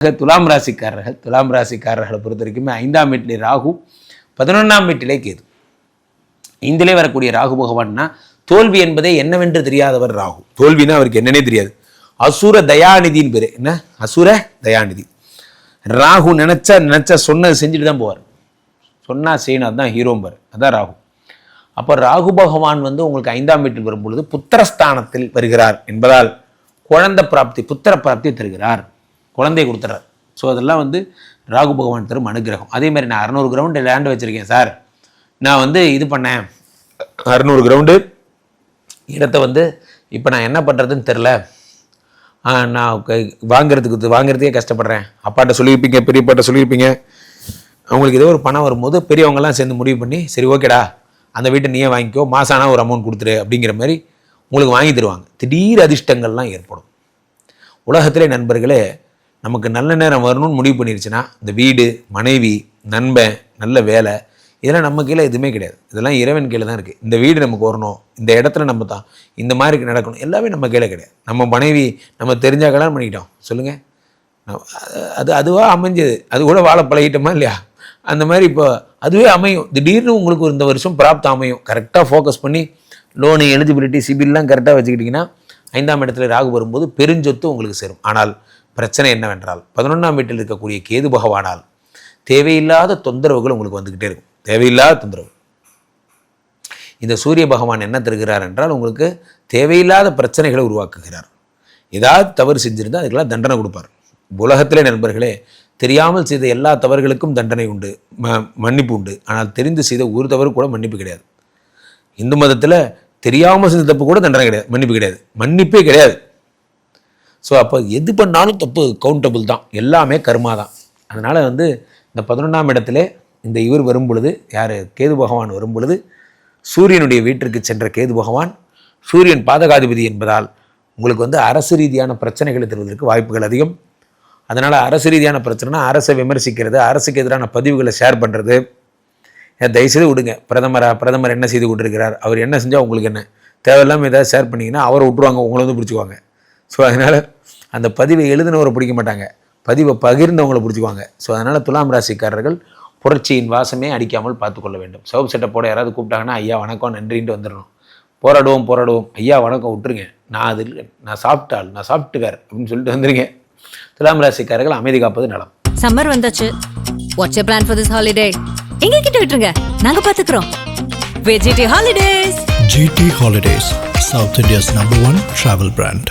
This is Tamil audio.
துலாம் ராசிக்காரர்கள் துலாம் ராசிக்காரர்களை பொறுத்த வரைக்குமே ஐந்தாம் வீட்டிலே ராகு பதினொன்றாம் வீட்டிலே கேது. இந்திலே வரக்கூடிய ராகு பகவான்னா தோல்வி என்பதே என்னவென்று தெரியாதவர் ராகு. தோல்வினா அவருக்கு என்னன்னே தெரியாது. அசுர தயாநிதின்னு பேர். என்ன? அசுர தயாநிதி. ராகு நினைச்சா நினைச்சா சொன்னது செஞ்சுட்டு தான் போவார். சொன்னா செய்யணும் அதுதான் ஹீரோம்பர் அதான் ராகு. அப்போ ராகு பகவான் வந்து உங்களுக்கு ஐந்தாம் வீட்டில் வரும்பொழுது புத்திரஸ்தானத்தில் வருகிறார் என்பதால் குழந்த பிராப்தி புத்திர பிராப்தி தருகிறார். குழந்தை கொடுத்துறார் ஸோ அதெல்லாம் வந்து ராகு பகவான் தரும் அனுகிரகம். அதே மாதிரி நான் அறநூறு கிரவுண்டு லேண்ட் வச்சுருக்கேன் சார் நான் வந்து இது பண்ணேன். அறநூறு கிரவுண்டு இடத்த வந்து இப்போ நான் என்ன பண்ணுறதுன்னு தெரில நான் வாங்குறதுக்கு வாங்குறதுக்கே கஷ்டப்படுறேன். அப்பாட்ட சொல்லியிருப்பீங்க பெரியப்பாட்ட சொல்லியிருப்பீங்க. அவங்களுக்கு ஏதோ ஒரு பணம் வரும்போது பெரியவங்கெல்லாம் சேர்ந்து முடிவு பண்ணி சரி ஓகேடா. அந்த வீட்டை நீயே வாங்கிக்கோ. மாதம் ஆனால் ஒரு அமௌண்ட் கொடுத்துரு அப்படிங்கிற மாதிரி உங்களுக்கு வாங்கி தருவாங்க. திடீர் அதிர்ஷ்டங்கள்லாம் ஏற்படும். உலகத்திலே நண்பர்களே நமக்கு நல்ல நேரம் வரணும்னு முடிவு பண்ணிருச்சுன்னா இந்த வீடு மனைவி நண்பன் நல்ல வேலை இதெல்லாம் நம்ம கீழே எதுவுமே கிடையாது. இதெல்லாம் இறைவன் கீழே தான் இருக்குது இந்த வீடு நமக்கு வரணும் இந்த இடத்துல நம்ம தான் இந்த மாதிரி நடக்கணும் எல்லாமே நம்ம கீழே கிடையாது. நம்ம மனைவி நம்ம தெரிஞ்சா கல்யாணம் பண்ணிக்கிட்டோம். சொல்லுங்கள் அது- அதுவாக அமைஞ்சது. அது கூட வாழ பழகிட்டோமா இல்லையா? அந்த மாதிரி இப்போ அதுவே அமையும். திடீர்னு உங்களுக்கு இந்த வருஷம் பிராப்தம் அமையும். கரெக்டாக ஃபோக்கஸ் பண்ணி லோனு எலிஜிபிலிட்டி சிபில்லாம் கரெக்டாக வச்சுக்கிட்டிங்கன்னா ஐந்தாம் இடத்துல ராகு வரும்போது பெருஞ்சொத்து உங்களுக்கு சேரும். ஆனால் பிரச்சனை என்னவென்றால் பதினொன்றாம் வீட்டில் இருக்கக்கூடிய கேது பகவானால் தேவையில்லாத தொந்தரவுகள் உங்களுக்கு வந்துக்கிட்டே இருக்கும். தேவையில்லாத தொந்தரவு. இந்த சூரிய பகவான் என்ன தருகிறார் என்றால் உங்களுக்கு தேவையில்லாத பிரச்சனைகளை உருவாக்குகிறார். ஏதாவது தவறு செஞ்சிருந்தால் அதுக்கெல்லாம் தண்டனை கொடுப்பார். உலகத்திலே நண்பர்களே தெரியாமல் செய்த எல்லா தவறுகளுக்கும் தண்டனை உண்டு ம மன்னிப்பு உண்டு. ஆனால் தெரிந்து செய்த ஒரு தவறு கூட மன்னிப்பு கிடையாது. இந்து மதத்தில் தெரியாமல் செஞ்ச தப்பு கூட தண்டனை கிடையாது. மன்னிப்பு கிடையாது. மன்னிப்பே கிடையாது. ஸோ அப்போ எது பண்ணாலும் தப்பு கவுண்டபிள் தான். எல்லாமே கர்மா தான். அதனால் வந்து இந்த பதினொன்றாம் இடத்துல இந்த இவர் வரும் பொழுது யார்? கேது பகவான் வரும் பொழுது சூரியனுடைய வீட்டிற்கு சென்ற கேது பகவான் சூரியன் பாதகாதிபதி என்பதால் உங்களுக்கு வந்து அரசு ரீதியான பிரச்சனைகளை தருவதற்கு வாய்ப்புகள் அதிகம். அதனால் அரசு ரீதியான பிரச்சனைனா அரசை விமர்சிக்கிறது அரசுக்கு எதிரான பதிவுகளை ஷேர் பண்ணுறது தயவுசெய்து விடுங்க. பிரதமராக பிரதமர் என்ன செய்து கொண்டிருக்கிறார்? அவர் என்ன செஞ்சால் உங்களுக்கு என்ன? தேவையில்லாமல் ஏதாவது ஷேர் பண்ணிங்கன்னா அவரை விட்டுருவாங்க உங்களை வந்து பிடிச்சிக்குவாங்க. ஸோ அதனால் அந்த பதிவை எழுதினவரை பிடிக்க மாட்டாங்க. பதிவை பகிர்ந்தவங்களை பிடிச்சிக்குவாங்க. ஸோ அதனால் துலாம் ராசிக்காரர்கள் புரட்சியின் வாசமே அடிக்காமல் பார்த்துக்கொள்ள வேண்டும். சோப் செட்டை போட யாராவது கூப்பிட்டாங்கன்னா ஐயா வணக்கம் நன்றின்ட்டு வந்துடணும். போராடுவோம் போராடுவோம். ஐயா வணக்கம் விட்டுருங்க. நான் அது நான் சாப்பிட்டால் நான் சாப்பிட்டு அப்படின்னு சொல்லிட்டு வந்துருங்க. துலாம் ராசிக்காரர்கள் அமைதி காப்பது நலம். சம்மர் வந்தாச்சு. What's plan for this holiday எங்க கிட்ட விட்டுருங்க நாங்க பாத்துக்கிறோம் VGT holidays GT Holidays, South India's number one travel brand.